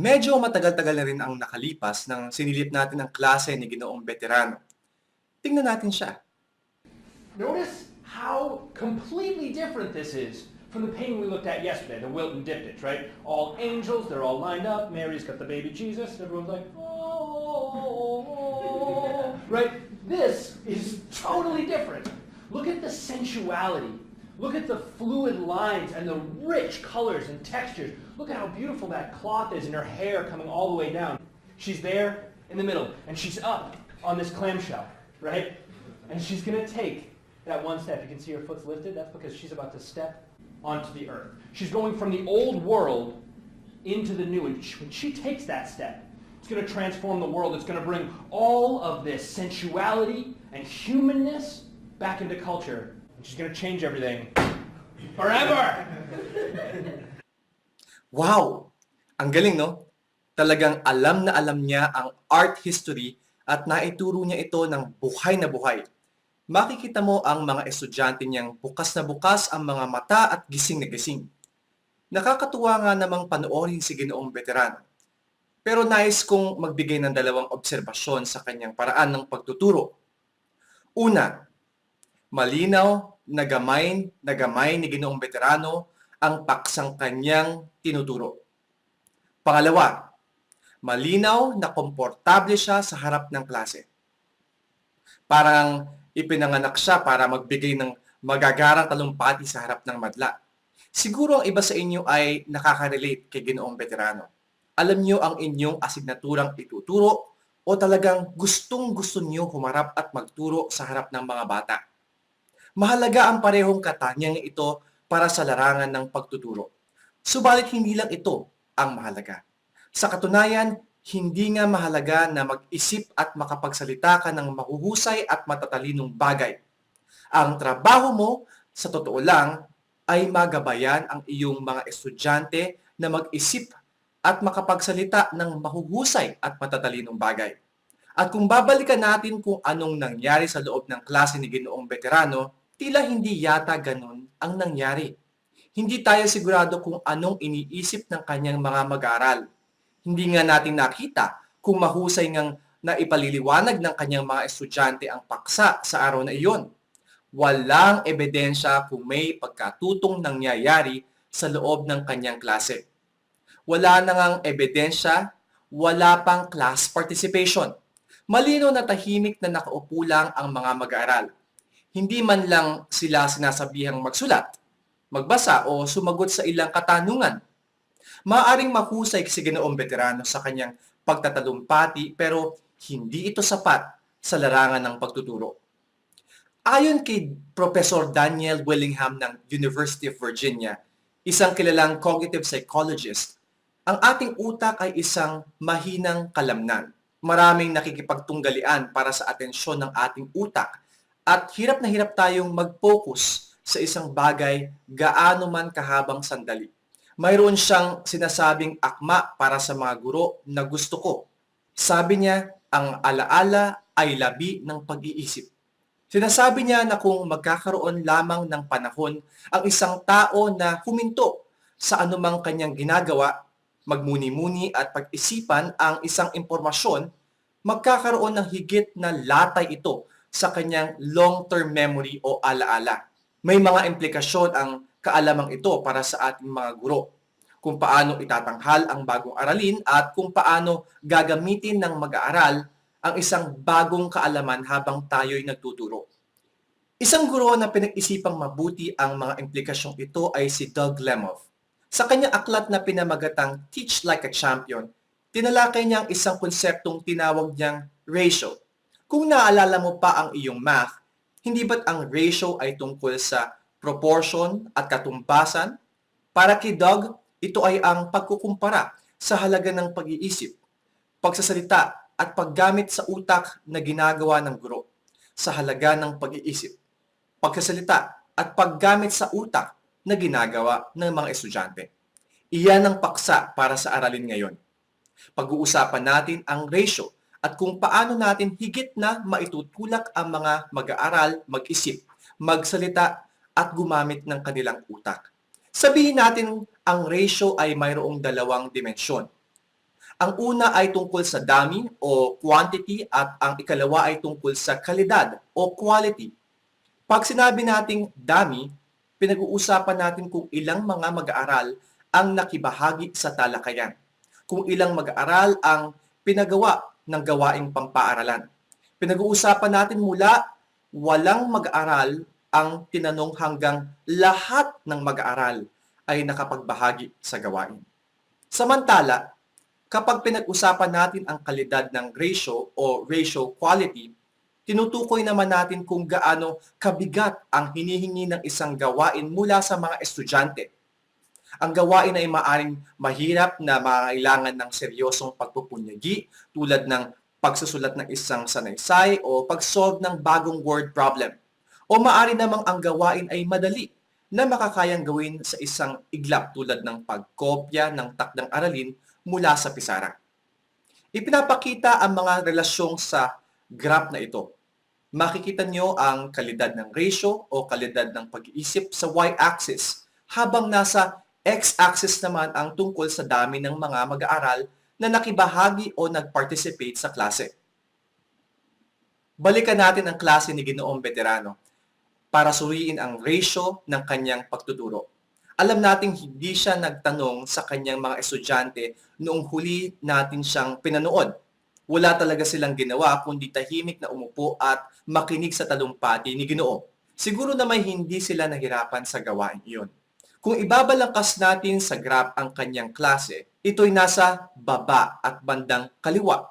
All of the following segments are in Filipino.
Medyo matagal-tagal na rin ang nakalipas nang sinilip natin ang klase ni Ginoong Veterano. Tingnan natin siya. Notice how completely different this is from the painting we looked at yesterday, the Wilton diptych, right? All angels, they're all lined up. Mary's got the baby Jesus. Everyone's like, oh, right? This is totally different. Look at the sensuality. Look at the fluid lines and the rich colors and textures. Look at how beautiful that cloth is and her hair coming all the way down. She's there in the middle and she's up on this clamshell, right? And she's going to take that one step. You can see her foot's lifted. That's because she's about to step onto the earth. She's going from the old world into the new. And when she takes that step, it's going to transform the world. It's going to bring all of this sensuality and humanness back into culture. And she's going to change everything forever. Wow! Ang galing, no? Talagang alam na alam niya ang art history at naituro niya ito ng buhay na buhay. Makikita mo ang mga estudyante niyang bukas na bukas ang mga mata at gising na gising. Nakakatuwa nga namang panoorin si Ginoong Veterano. Pero nais kong magbigay ng dalawang obserbasyon sa kanyang paraan ng pagtuturo. Una, malinaw na gamay ni Ginoong Veterano ang paksang kanyang tinuturo. Pangalawa, malinaw na komportable siya sa harap ng klase. Parang ipinanganak siya para magbigay ng magagarang talumpati sa harap ng madla. Siguro ang iba sa inyo ay nakaka-relate kay Ginoong Veterano. Alam niyo ang inyong asignaturang ituturo o talagang gustong gusto niyo humarap at magturo sa harap ng mga bata. Mahalaga ang parehong katanyang ito para sa larangan ng pagtuturo. Subalit hindi lang ito ang mahalaga. Sa katunayan, hindi nga mahalaga na mag-isip at makapagsalita ka ng mahuhusay at matatalinong bagay. Ang trabaho mo, sa totoo lang, ay magabayan ang iyong mga estudyante na mag-isip at makapagsalita ng mahuhusay at matatalinong bagay. At kung babalikan natin kung anong nangyari sa loob ng klase ni Ginoong Veterano, tila hindi yata ganun ang nangyari. Hindi tayo sigurado kung anong iniisip ng kanyang mga mag-aaral. Hindi nga natin nakita kung mahusay ngang na ipaliliwanag ng kanyang mga estudyante ang paksa sa araw na iyon. Walang ebidensya kung may pagkatutong nangyayari sa loob ng kanyang klase. Wala na ebidensya, wala pang class participation. Malino na tahimik na nakaupo lang ang mga mag-aaral. Hindi man lang sila sinasabihang magsulat, magbasa o sumagot sa ilang katanungan. Maaring mahusay si Ginoong Veterano sa kanyang pagtatalumpati pero hindi ito sapat sa larangan ng pagtuturo. Ayon kay Professor Daniel Willingham ng University of Virginia, isang kilalang cognitive psychologist, ang ating utak ay isang mahinang kalamnan. Maraming nakikipagtunggalian para sa atensyon ng ating utak at hirap na hirap tayong mag-focus sa isang bagay gaano man kahabang sandali. Mayroon siyang sinasabing akma para sa mga guro na gusto ko. Sabi niya, ang alaala ay labi ng pag-iisip. Sinasabi niya na kung magkakaroon lamang ng panahon ang isang tao na huminto sa anumang kanyang ginagawa, magmuni-muni at pag-isipan ang isang impormasyon, magkakaroon ng higit na latay ito sa kanyang long-term memory o alaala. May mga implikasyon ang kaalamang ito para sa ating mga guro kung paano itatanghal ang bagong aralin at kung paano gagamitin ng mag-aaral ang isang bagong kaalaman habang tayo'y nagtuturo. Isang guro na pinag-isipang mabuti ang mga implikasyong ito ay si Doug Lemov. Sa kanyang aklat na pinamagatang Teach Like a Champion, tinalakay niya ang isang konseptong tinawag niyang ratio. Kung naalala mo pa ang iyong math, hindi ba't ang ratio ay tungkol sa proportion at katumbasan? Para kay Doug, ito ay ang pagkukumpara sa halaga ng pag-iisip, pagsasalita at paggamit sa utak na ginagawa ng guro sa halaga ng pag-iisip, pagsasalita at paggamit sa utak na ginagawa ng mga estudyante. Iyan ang paksa para sa aralin ngayon. Pag-uusapan natin ang ratio at kung paano natin higit na maitutulak ang mga mag-aaral, mag-isip, magsalita at gumamit ng kanilang utak. Sabihin natin ang ratio ay mayroong dalawang dimensyon. Ang una ay tungkol sa dami o quantity at ang ikalawa ay tungkol sa kalidad o quality. Pag sinabi nating dami, pinag-uusapan natin kung ilang mga mag-aaral ang nakibahagi sa talakayan. Kung ilang mag-aaral ang pinagawa ng gawaing pampaaralan. Pinag-uusapan natin mula walang mag-aaral ang tinanong hanggang lahat ng mag-aaral ay nakapagbahagi sa gawain. Samantala, kapag pinag-usapan natin ang kalidad ng ratio o ratio quality, tinutukoy naman natin kung gaano kabigat ang hinihingi ng isang gawain mula sa mga estudyante. Ang gawain ay maaring mahirap na mangailangan ng seryosong pagpupunyagi tulad ng pagsusulat ng isang sanaysay o pag-solve ng bagong word problem. O maari namang ang gawain ay madali na makakayang gawin sa isang iglap tulad ng pagkopya ng takdang aralin mula sa pisara. Ipinapakita ang mga relasyong sa graph na ito. Makikita nyo ang kalidad ng ratio o kalidad ng pag-iisip sa y-axis habang nasa x-axis naman ang tungkol sa dami ng mga mag-aaral na nakibahagi o nag-participate sa klase. Balikan natin ang klase ni Ginoong Veterano para suriin ang ratio ng kanyang pagtuturo. Alam nating hindi siya nagtanong sa kanyang mga estudyante noong huli natin siyang pinanood. Wala talaga silang ginawa kundi tahimik na umupo at makinig sa talumpati ni Ginoo. Siguro naman hindi sila nahirapan sa gawain iyon. Kung ibabalangkas natin sa graph ang kanyang klase, ito'y nasa baba at bandang kaliwa.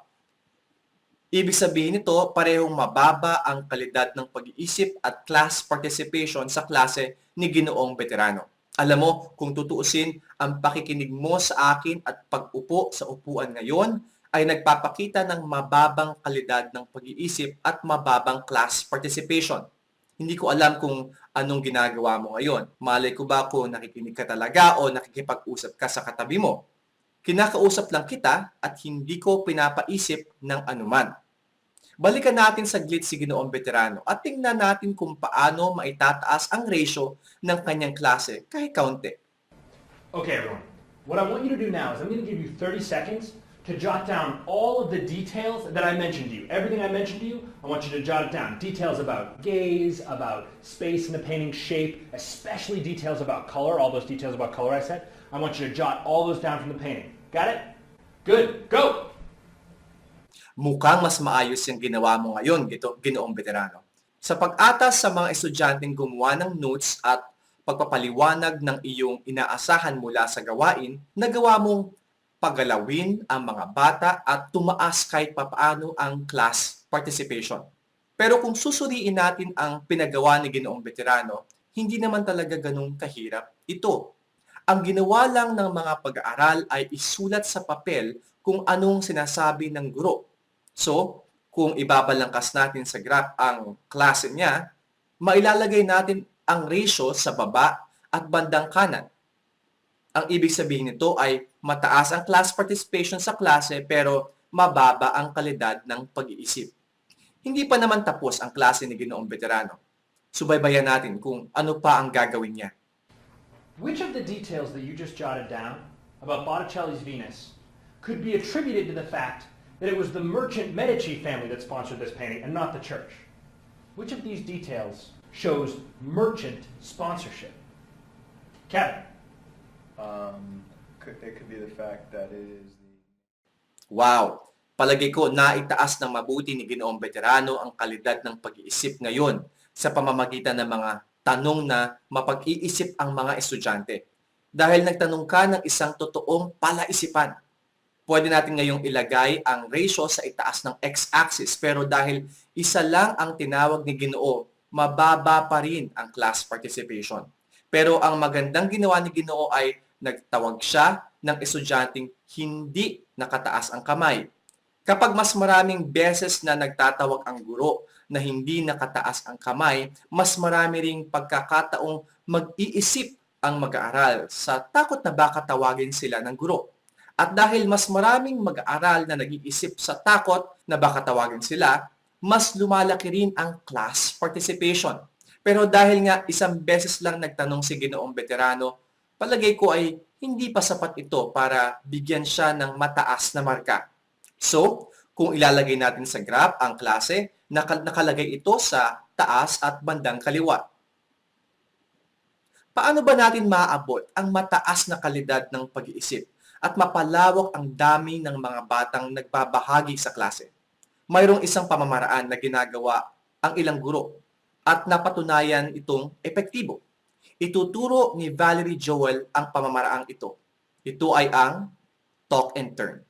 Ibig sabihin nito, parehong mababa ang kalidad ng pag-iisip at class participation sa klase ni Ginoong Veterano. Alam mo, kung tutuusin, ang pakikinig mo sa akin at pag-upo sa upuan ngayon ay nagpapakita ng mababang kalidad ng pag-iisip at mababang class participation. Hindi ko alam kung anong ginagawa mo ngayon. Malay ko ba kung nakikinig ka talaga o nakikipag-usap ka sa katabi mo. Kinakausap lang kita at hindi ko pinapaisip ng anuman. Balikan natin saglit si Ginoong Veterano at tingnan natin kung paano maitataas ang ratio ng kanyang klase kahit kaunti. Okay, everyone. What I want you to do now is I'm going to give you 30 seconds to jot down all of the details that I mentioned to you. Everything I mentioned to you, I want you to jot it down. Details about gaze, about space in the painting, shape, especially details about color, all those details about color I said. I want you to jot all those down from the painting. Got it? Good. Go! Mukhang mas maayos yung ginawa mo ngayon, gito, Ginoong Veterano. Sa pag-atas sa mga estudyanteng gumawa ng notes at pagpapaliwanag ng iyong inaasahan mula sa gawain, nagawa mong pagalawin ang mga bata at tumaas kahit papaano ang class participation. Pero kung susuriin natin ang pinagawa ni Ginoong Veterano, hindi naman talaga ganun kahirap ito. Ang ginawa lang ng mga pag-aaral ay isulat sa papel kung anong sinasabi ng guro. So, kung ibabalangkas natin sa graph ang klase niya, mailalagay natin ang ratio sa baba at bandang kanan. Ang ibig sabihin nito ay mataas ang class participation sa klase pero mababa ang kalidad ng pag-iisip. Hindi pa naman tapos ang klase ni Ginoong Veterano. Subaybayan natin kung ano pa ang gagawin niya. Which of the details that you just jotted down about Botticelli's Venus could be attributed to the fact that it was the merchant Medici family that sponsored this painting and not the church? Which of these details shows merchant sponsorship? Kevin. Um, could, it could be the fact that it is the Wow! Palagay ko naitaas ng mabuti ni Ginoong Veterano ang kalidad ng pag-iisip ngayon sa pamamagitan ng mga tanong na mapag-iisip ang mga estudyante. Dahil nagtanong ka ng isang totoong palaisipan. Pwede natin ngayong ilagay ang ratio sa itaas ng x-axis pero dahil isa lang ang tinawag ni Ginoo, mababa pa rin ang class participation. Pero ang magandang ginawa ni Ginoo ay nagtawag siya ng estudyanteng hindi nakataas ang kamay. Kapag mas maraming beses na nagtatawag ang guro na hindi nakataas ang kamay, mas marami ring pagkakataong mag-iisip ang mag-aaral sa takot na baka tawagin sila ng guro. At dahil mas maraming mag-aaral na nag-iisip sa takot na baka tawagin sila, mas lumalaki rin ang class participation. Pero dahil nga isang beses lang nagtanong si Ginoong Veterano, palagay ko ay hindi pa sapat ito para bigyan siya ng mataas na marka. So, kung ilalagay natin sa graph ang klase, naka- nakalagay ito sa taas at bandang kaliwa. Paano ba natin maaabot ang mataas na kalidad ng pag-iisip at mapalawak ang dami ng mga batang nagbabahagi sa klase? Mayroong isang pamamaraan na ginagawa ang ilang guro at napatunayan itong epektibo. Ituturo ni Valerie Joel ang pamamaraang ito. Ito ay ang talk and turn.